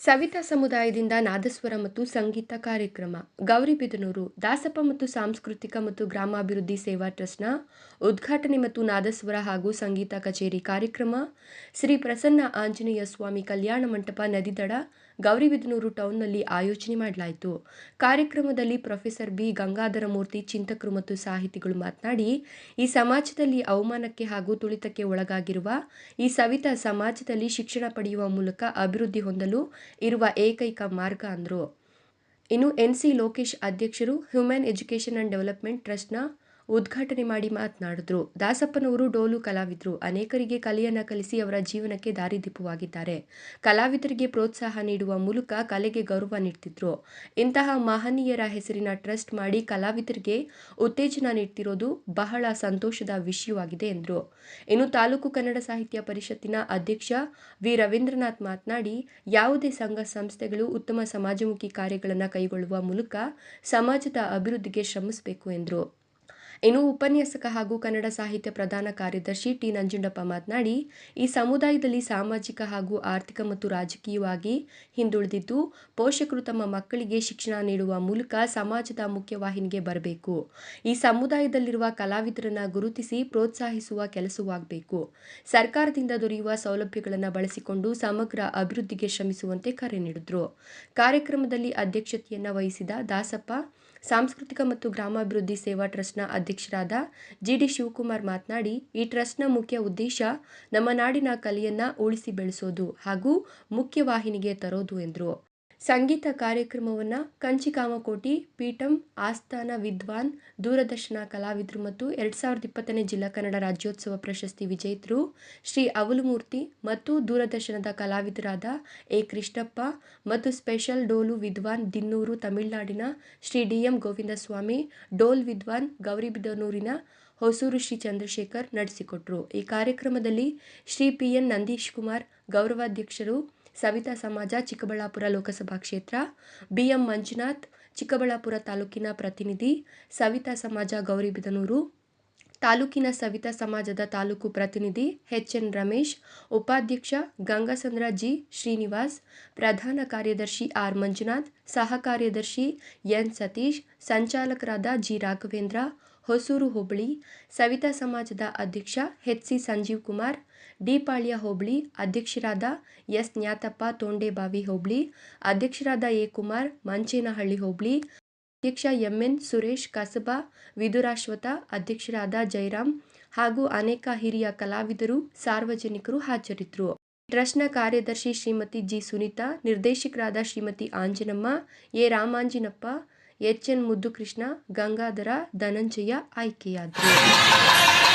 ಸವಿತಾ ಸಮುದಾಯದಿಂದ ನಾದಸ್ವರ ಮತ್ತು ಸಂಗೀತ ಕಾರ್ಯಕ್ರಮ. ಗೌರಿಬಿದನೂರು ದಾಸಪ್ಪ ಮತ್ತು ಸಾಂಸ್ಕೃತಿಕ ಮತ್ತು ಗ್ರಾಮಾಭಿವೃದ್ಧಿ ಸೇವಾ ಟ್ರಸ್ಟ್ನ ಉದ್ಘಾಟನೆ ಮತ್ತು ನಾದಸ್ವರ ಹಾಗೂ ಸಂಗೀತ ಕಚೇರಿ ಕಾರ್ಯಕ್ರಮ. ಶ್ರೀ ಪ್ರಸನ್ನ ಆಂಜನೇಯ ಸ್ವಾಮಿ ಕಲ್ಯಾಣ ಮಂಟಪ ನದಿದಡ ಗೌರಿಬಿದನೂರು ಟೌನ್ನಲ್ಲಿ ಆಯೋಜನೆ ಮಾಡಲಾಯಿತು. ಕಾರ್ಯಕ್ರಮದಲ್ಲಿ ಪ್ರೊಫೆಸರ್ ಬಿ. ಗಂಗಾಧರ ಮೂರ್ತಿ ಚಿಂತಕರು ಮತ್ತು ಸಾಹಿತಿಗಳು ಮಾತನಾಡಿ, ಈ ಸಮಾಜದಲ್ಲಿ ಅವಮಾನಕ್ಕೆ ಹಾಗೂ ತುಳಿತಕ್ಕೆ ಒಳಗಾಗಿರುವ, ಈ ಸವಿತಾ ಸಮಾಜದಲ್ಲಿ ಶಿಕ್ಷಣ ಪಡೆಯುವ ಮೂಲಕ ಅಭಿವೃದ್ಧಿ ಹೊಂದಲು ಇರುವ ಏಕೈಕ ಮಾರ್ಗ ಅಂದರು. ಇನ್ನು ಎನ್ ಸಿ ಲೋಕೇಶ್ ಅಧ್ಯಕ್ಷರು, ಹ್ಯೂಮನ್ ಎಜುಕೇಷನ್ ಆ್ಯಂಡ್ ಡೆವಲಪ್ಮೆಂಟ್ ಟ್ರಸ್ಟ್ನ ಉದ್ಘಾಟನೆ ಮಾಡಿ ಮಾತನಾಡಿದ್ರು. ದಾಸಪ್ಪನವರು ಡೋಲು ಕಲಾವಿದರು. ಅನೇಕರಿಗೆ ಕಲೆಯನ್ನು ಕಲಿಸಿ ಅವರ ಜೀವನಕ್ಕೆ ದಾರಿದೀಪವಾಗಿದ್ದಾರೆ ಕಲಾವಿದರಿಗೆ ಪ್ರೋತ್ಸಾಹ ನೀಡುವ ಮೂಲಕ ಕಲೆಗೆ ಗೌರವ ನೀಡ್ತಿದ್ರು. ಇಂತಹ ಮಹನೀಯರ ಹೆಸರಿನ ಟ್ರಸ್ಟ್ ಮಾಡಿ ಕಲಾವಿದರಿಗೆ ಉತ್ತೇಜನ ನೀಡ್ತಿರೋದು ಬಹಳ ಸಂತೋಷದ ವಿಷಯವಾಗಿದೆ ಎಂದರು. ಇನ್ನು ತಾಲೂಕು ಕನ್ನಡ ಸಾಹಿತ್ಯ ಪರಿಷತ್ತಿನ ಅಧ್ಯಕ್ಷ ವಿ. ರವೀಂದ್ರನಾಥ್ ಮಾತನಾಡಿ, ಯಾವುದೇ ಸಂಘ ಸಂಸ್ಥೆಗಳು ಉತ್ತಮ ಸಮಾಜಮುಖಿ ಕಾರ್ಯಗಳನ್ನು ಕೈಗೊಳ್ಳುವ ಮೂಲಕ ಸಮಾಜದ ಅಭಿವೃದ್ಧಿಗೆ ಶ್ರಮಿಸಬೇಕು ಎಂದರು. ಇನ್ನು ಉಪನ್ಯಾಸಕ ಹಾಗೂ ಕನ್ನಡ ಸಾಹಿತ್ಯ ಪ್ರಧಾನ ಕಾರ್ಯದರ್ಶಿ ಟಿ ನಂಜುಂಡಪ್ಪ ಮಾತನಾಡಿ, ಈ ಸಮುದಾಯದಲ್ಲಿ ಸಾಮಾಜಿಕ ಹಾಗೂ ಆರ್ಥಿಕ ಮತ್ತು ರಾಜಕೀಯವಾಗಿ ಹಿಂದುಳಿದಿದ್ದು, ಪೋಷಕರು ತಮ್ಮ ಮಕ್ಕಳಿಗೆ ಶಿಕ್ಷಣ ನೀಡುವ ಮೂಲಕ ಸಮಾಜದ ಮುಖ್ಯವಾಹಿನಿಗೆ ಬರಬೇಕು. ಈ ಸಮುದಾಯದಲ್ಲಿರುವ ಕಲಾವಿದರನ್ನ ಗುರುತಿಸಿ ಪ್ರೋತ್ಸಾಹಿಸುವ ಕೆಲಸವಾಗಬೇಕು. ಸರ್ಕಾರದಿಂದ ದೊರೆಯುವ ಸೌಲಭ್ಯಗಳನ್ನು ಬಳಸಿಕೊಂಡು ಸಮಗ್ರ ಅಭಿವೃದ್ಧಿಗೆ ಶ್ರಮಿಸುವಂತೆ ಕರೆ ನೀಡಿದರು. ಕಾರ್ಯಕ್ರಮದಲ್ಲಿ ಅಧ್ಯಕ್ಷತೆಯನ್ನು ವಹಿಸಿದ ದಾಸಪ್ಪ ಸಾಂಸ್ಕೃತಿಕ ಮತ್ತು ಗ್ರಾಮಾಭಿವೃದ್ಧಿ ಸೇವಾ ಟ್ರಸ್ಟ್ನ ಅಧ್ಯಕ್ಷರಾದ ಜಿ ಡಿ ಶಿವಕುಮಾರ್ ಮಾತನಾಡಿ, ಈ ಟ್ರಸ್ಟ್ನ ಮುಖ್ಯ ಉದ್ದೇಶ ನಮ್ಮ ನಾಡಿನ ಕಲೆಯನ್ನು ಉಳಿಸಿ ಬೆಳೆಸೋದು ಹಾಗೂ ಮುಖ್ಯವಾಹಿನಿಗೆ ತರೋದು ಎಂದರು. ಸಂಗೀತ ಕಾರ್ಯಕ್ರಮವನ್ನು ಕಂಚಿಕಾಮಕೋಟಿ, ಪೀಠಂ, ಆಸ್ಥಾನ ವಿದ್ವಾನ್, ದೂರದರ್ಶನ ಕಲಾವಿದರು ಮತ್ತು ಎರಡು ಸಾವಿರದ ಇಪ್ಪತ್ತನೇ ಜಿಲ್ಲಾ ಕನ್ನಡ ರಾಜ್ಯೋತ್ಸವ ಪ್ರಶಸ್ತಿ ವಿಜೇತರು ಶ್ರೀ ಅವಲುಮೂರ್ತಿ ಮತ್ತು ದೂರದರ್ಶನದ ಕಲಾವಿದರಾದ ಎ ಕೃಷ್ಣಪ್ಪ ಮತ್ತು ಸ್ಪೆಷಲ್ ಡೋಲು ವಿದ್ವಾನ್ ದಿನ್ನೂರು ತಮಿಳುನಾಡಿನ ಶ್ರೀ ಡಿ ಎಂ ಗೋವಿಂದಸ್ವಾಮಿ, ಡೋಲ್ ವಿದ್ವಾನ್ ಗೌರಿಬಿದನೂರಿನ ಹೊಸೂರು ಶ್ರೀ ಚಂದ್ರಶೇಖರ್ ನಡೆಸಿಕೊಟ್ರು. ಈ ಕಾರ್ಯಕ್ರಮದಲ್ಲಿ ಶ್ರೀ ಪಿ ಎನ್ ನಂದೀಶ್ ಕುಮಾರ್ ಗೌರವಾಧ್ಯಕ್ಷರು ಸವಿತಾ ಸಮಾಜ, ಚಿಕ್ಕಬಳ್ಳಾಪುರ ಲೋಕಸಭಾ ಕ್ಷೇತ್ರ. ಬಿಎಂ ಮಂಜುನಾಥ್, ಚಿಕ್ಕಬಳ್ಳಾಪುರ ತಾಲೂಕಿನ ಪ್ರತಿನಿಧಿ. ಸವಿತಾ ಸಮಾಜ ಗೌರಿಬಿದನೂರು ತಾಲೂಕಿನ ಸವಿತಾ ಸಮಾಜದ ತಾಲೂಕು ಪ್ರತಿನಿಧಿ ಎಚ್ ಎನ್ ರಮೇಶ್. ಉಪಾಧ್ಯಕ್ಷ ಗಂಗಾಸಂದ್ರ ಜಿ ಶ್ರೀನಿವಾಸ್. ಪ್ರಧಾನ ಕಾರ್ಯದರ್ಶಿ ಆರ್ ಮಂಜುನಾಥ್. ಸಹ ಕಾರ್ಯದರ್ಶಿ ಎನ್ ಸತೀಶ್. ಸಂಚಾಲಕರಾದ ಜಿ ರಾಘವೇಂದ್ರ. ಹೊಸೂರು ಹೋಬಳಿ, ಸವಿತಾ ಸಮಾಜದ ಅಧ್ಯಕ್ಷ ಎಚ್ ಸಿ ಸಂಜೀವ್ ಕುಮಾರ್, ಡಿಪಾಳ್ಯ ಹೋಬಳಿ ಅಧ್ಯಕ್ಷರಾದ ಎಸ್ ಜ್ಞಾತಪ್ಪ ತೋಂಡೆಬಾವಿ ಹೋಬಳಿ, ಅಧ್ಯಕ್ಷರಾದ ಎ ಕುಮಾರ್ ಮಂಚೇನಹಳ್ಳಿ ಹೋಬಳಿ, ಅಧ್ಯಕ್ಷ ಎಂಎನ್ ಸುರೇಶ್ ಕಸಬಾ, ವಿದುರಾಶ್ವತ ಅಧ್ಯಕ್ಷರಾದ ಜಯರಾಮ್ ಹಾಗೂ ಅನೇಕ ಹಿರಿಯ ಕಲಾವಿದರು, ಸಾರ್ವಜನಿಕರು ಹಾಜರಿದ್ದರು. ಟ್ರಸ್ಟ್ನ ಕಾರ್ಯದರ್ಶಿ ಶ್ರೀಮತಿ ಜಿ ಸುನೀತಾ, ನಿರ್ದೇಶಕರಾದ Shrimati Anjanamma, A Ramanjinappa H N Muddukrishna Gangadhara Dhananjaya ಆಯ್ಕೆಯಾದರು